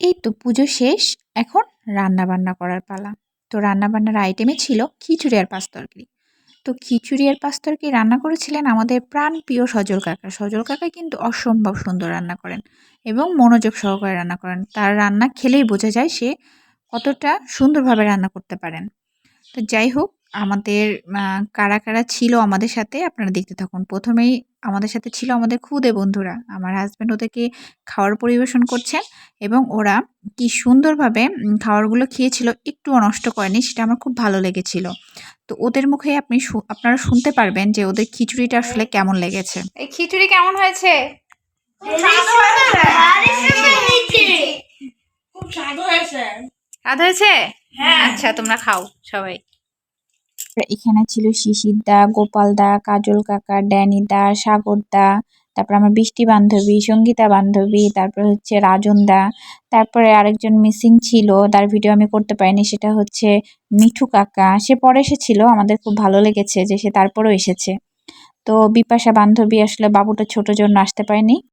এই তো পুজো শেষ, এখন রান্না বান্না করার পালা। তো রান্না বান্নার আইটেমে ছিল খিচুড়ি আর পাঁচ তরকারি। তো খিচুড়ি আর পাঁচ তরকারি রান্না করেছিলেন আমাদের প্রাণ প্রিয় সজল কাকা। সজল কাকা কিন্তু অসম্ভব সুন্দর রান্না করেন এবং মনোযোগ সহকারে রান্না করেন। তার রান্না খেলেই বোঝা যায় সে কতটা সুন্দরভাবে রান্না করতে পারেন। তো যাই হোক, আমাদের কারা কারা ছিল আমাদের সাথে আপনারা দেখতে থাকুন। প্রথমেই আমাদের সাথে ছিল আমাদের খুদে বন্ধুরা। আমার হাজব্যান্ড ওদেরকে খাওয়ার পরিবেশন করছেন এবং ওরা কি সুন্দরভাবে খাবারগুলো খেয়েছিল একটুও নষ্ট করেনি সেটা আমার খুব ভালো লেগেছিল। তো ওদের মুখে আপনি আপনারা শুনতে পারবেন যে ওদের খিচুড়িটা আসলে কেমন লেগেছে। এই খিচুড়ি কেমন হয়েছে? হয়েছে? হ্যাঁ। আচ্ছা তোমরা খাও সবাই। এখানে ছিল শিশির দা, গোপাল দা, কাজল কাকা, ড্যানি দা, সাগর দা, তারপর আমার বৃষ্টি বান্ধবী, সঙ্গীতা বান্ধবী, তারপর হচ্ছে রাজন দা, তারপরে আরেকজন মিসিং ছিল, তার ভিডিও আমি করতে পারিনি, সেটা হচ্ছে মিঠু কাকা। সে পরে এসেছিল, আমাদের খুব ভালো লেগেছে যে সে তারপরেও এসেছে। তো বিপাশা বান্ধবী আসলে বাবুটা ছোট জন্য আসতে পারেনি।